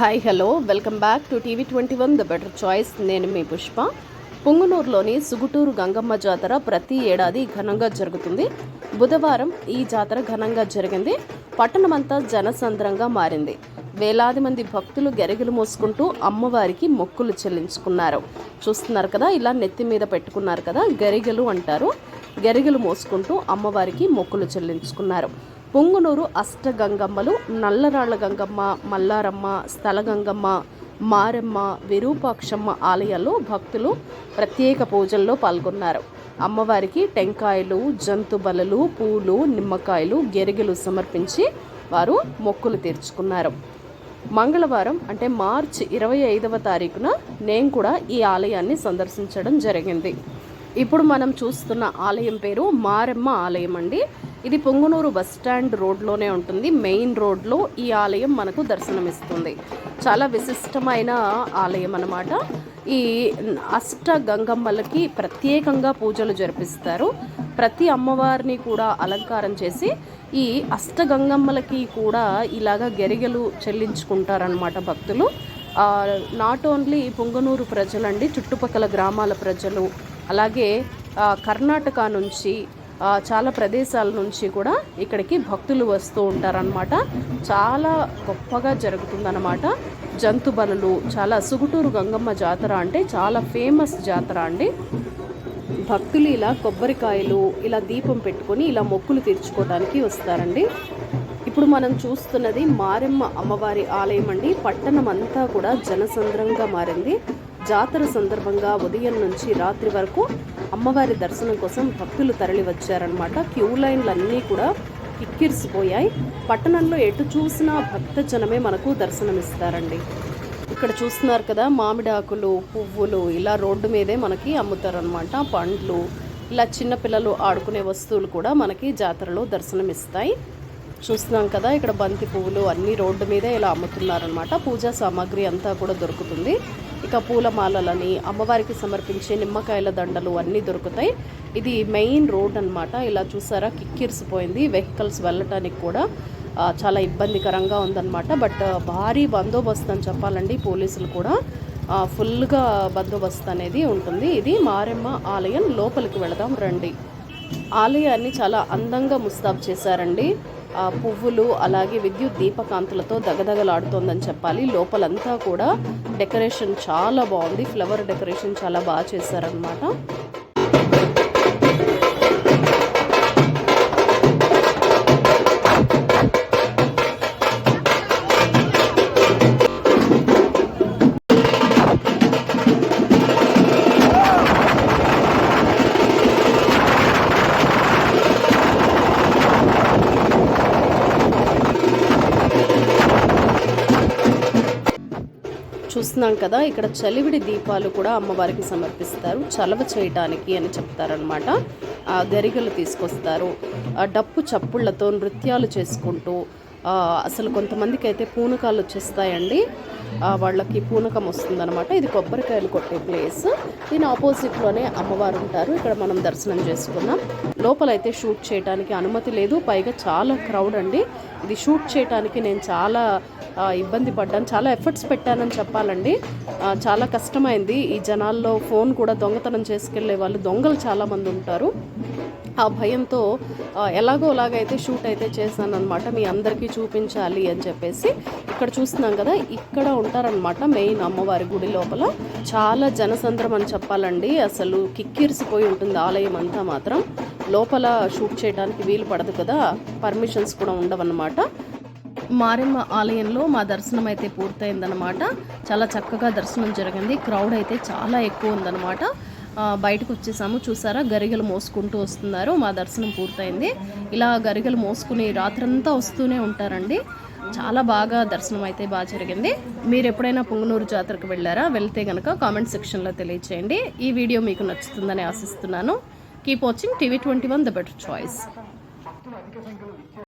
Hi hello welcome back to TV twenty one the better choice నేను మీ పుష్ప. పుంగునూరులోని సుగుటూరు గంగమ్మ జాతర ప్రతి ఏడాది ఘనంగా జరుగుతుంది. బుధవారం ఈ జాతర ఘనంగా జరిగింది. పట్టణమంతా జనసంద్రంగా మారింది. వేలాది మంది భక్తులు గెరగిలు మోసుకుంటూ అమ్మవారికి మొక్కులు చెల్లించుకున్నారు. చూస్తున్నారు కదా ఇలా నెత్తి మీద పెట్టుకున్నారు కదా గరిగలు అంటారు. గరిగెలు మోసుకుంటూ అమ్మవారికి మొక్కులు చెల్లించుకున్నారు. పొంగునూరు అష్టగంగమ్మలు నల్లరాళ్ళ గంగమ్మ మల్లారమ్మ స్థలగంగమ్మ మారమ్మ విరూపాక్షమ్మ ఆలయాల్లో భక్తులు ప్రత్యేక పూజల్లో పాల్గొన్నారు. అమ్మవారికి టెంకాయలు జంతుబలలు పూలు నిమ్మకాయలు గెరిగెలు సమర్పించి వారు మొక్కులు తీర్చుకున్నారు. మంగళవారం అంటే మార్చి ఇరవై ఐదవ తారీఖున నేను కూడా ఈ ఆలయాన్ని సందర్శించడం జరిగింది. ఇప్పుడు మనం చూస్తున్న ఆలయం పేరు మారెమ్మ ఆలయం అండి. ఇది పొంగునూరు బస్ స్టాండ్ రోడ్లోనే ఉంటుంది. మెయిన్ రోడ్లో ఈ ఆలయం మనకు దర్శనమిస్తుంది. చాలా విశిష్టమైన ఆలయం అన్నమాట. ఈ అష్ట గంగమ్మలకి ప్రత్యేకంగా పూజలు జరిపిస్తారు. ప్రతి అమ్మవారిని కూడా అలంకారం చేసి ఈ అష్టగంగమ్మలకి కూడా ఇలాగా గెరిగలు చెల్లించుకుంటారనమాట భక్తులు. నాట్ ఓన్లీ పొంగనూరు ప్రజలండి చుట్టుపక్కల గ్రామాల ప్రజలు అలాగే కర్ణాటక నుంచి చాలా ప్రదేశాల నుంచి కూడా ఇక్కడికి భక్తులు వస్తూ ఉంటారనమాట చాలా గొప్పగా జరుగుతుందన్నమాట. జంతు బలులు చాలా సుగుటూరు గంగమ్మ జాతర అంటే చాలా ఫేమస్ జాతర అండి. భక్తులు ఇలా కొబ్బరికాయలు ఇలా దీపం పెట్టుకొని ఇలా మొక్కులు తీర్చుకోవడానికి వస్తారండి. ఇప్పుడు మనం చూస్తున్నది మారెమ్మ అమ్మవారి ఆలయం అండి. పట్టణం అంతా కూడా జనసంద్రంగా మారింది. జాతర సందర్భంగా ఉదయం నుంచి రాత్రి వరకు అమ్మవారి దర్శనం కోసం భక్తులు తరలి వచ్చారనమాట క్యూ లైన్లు అన్నీ కూడా కిక్కిరిసిపోయాయి. పట్టణంలో ఎటు చూసినా భక్త జనమే మనకు దర్శనమిస్తారండి. ఇక్కడ చూస్తున్నారు కదా మామిడాకులు పువ్వులు ఇలా రోడ్డు మీదే మనకి అమ్ముతారనమాట పండ్లు ఇలా చిన్నపిల్లలు ఆడుకునే వస్తువులు కూడా మనకి జాతరలో దర్శనమిస్తాయి. చూస్తున్నాం కదా ఇక్కడ బంతి పువ్వులు అన్ని రోడ్డు మీదే ఇలా అమ్ముతున్నారనమాట పూజా సామాగ్రి అంతా కూడా దొరుకుతుంది. ఇక పూల మాలలని అమ్మవారికి సమర్పించే నిమ్మకాయల దండలు అన్నీ దొరుకుతాయి. ఇది మెయిన్ రోడ్ అన్నమాట. ఇలా చూసారా కిక్కిరిసిపోయింది. వెహికల్స్ వెళ్ళటానికి కూడా చాలా ఇబ్బందికరంగా ఉందన్నమాట. బట్ భారీ బందోబస్తు అని చెప్పాలండి పోలీసులు కూడా. ఫుల్గా బందోబస్తు అనేది ఉంటుంది. ఇది మారెమ్మ ఆలయం లోపలికి వెళదాం రండి. ఆలయాన్ని చాలా అందంగా ముస్తాబ్ చేశారండి. పువ్వులు అలాగే విద్యుత్ దీపకాంతులతో దగదగలాడుతోందని చెప్పాలి. లోపలంతా కూడా డెకరేషన్ చాలా బాగుంది. ఫ్లవర్ డెకరేషన్ చాలా బాగా చేశారనమాట చూస్తున్నాం కదా ఇక్కడ చలివిడి దీపాలు కూడా అమ్మవారికి సమర్పిస్తారు చలవ చేయటానికి అని చెప్తారనమాట ఆ గరిగలు తీసుకొస్తారు. ఆ డప్పు చప్పుళ్ళతో నృత్యాలు చేసుకుంటూ అసలు కొంతమందికి అయితే పూనకాలు వచ్చేస్తాయండి. వాళ్ళకి పూనకం వస్తుందన్నమాట. ఇది కొబ్బరికాయలు కొట్టే ప్లేస్. దీని ఆపోజిట్లోనే అమ్మవారు ఉంటారు. ఇక్కడ మనం దర్శనం చేసుకున్నాం లోపలైతే షూట్ చేయడానికి అనుమతి లేదు. పైగా చాలా క్రౌడ్ అండి. ఇది షూట్ చేయడానికి నేను చాలా ఇబ్బంది పడ్డాను. చాలా ఎఫర్ట్స్ పెట్టానని చెప్పాలండి. చాలా కష్టమైంది. ఈ జనాల్లో ఫోన్ కూడా దొంగతనం చేసుకెళ్ళే వాళ్ళు దొంగలు చాలామంది ఉంటారు. ఆ భయంతో ఎలాగో అలాగైతే షూట్ అయితే చేశాను అనమాట మీ అందరికీ చూపించాలి అని చెప్పేసి ఇక్కడ చూస్తున్నాం కదా ఇక్కడ ఉంటారనమాట మెయిన్ అమ్మవారి గుడి లోపల. చాలా జనసంద్రం అని చెప్పాలండి. అసలు కిక్కిరిసిపోయి ఉంటుంది ఆలయం అంతా మాత్రం. లోపల షూట్ చేయడానికి వీలు పడదు కదా పర్మిషన్స్ కూడా ఉండవన్నమాట. మారెమ్మ ఆలయంలో మా దర్శనం అయితే పూర్తయిందనమాట చాలా చక్కగా దర్శనం జరిగింది. క్రౌడ్ అయితే చాలా ఎక్కువ ఉందన్నమాట. బయటకు వచ్చేసాము. చూసారా? గరిగలు మోసుకుంటూ వస్తున్నారు. మా దర్శనం పూర్తయింది. ఇలా గరిగలు మోసుకుని రాత్రంతా వస్తూనే ఉంటారండి. చాలా బాగా దర్శనం అయితే బాగా జరిగింది. మీరు ఎప్పుడైనా పుంగనూరు జాతరకు వెళ్ళారా? వెళ్తే కనుక కామెంట్ సెక్షన్లో తెలియచేయండి. ఈ వీడియో మీకు నచ్చుతుందని ఆశిస్తున్నాను. Keep watching TV twenty one the better choice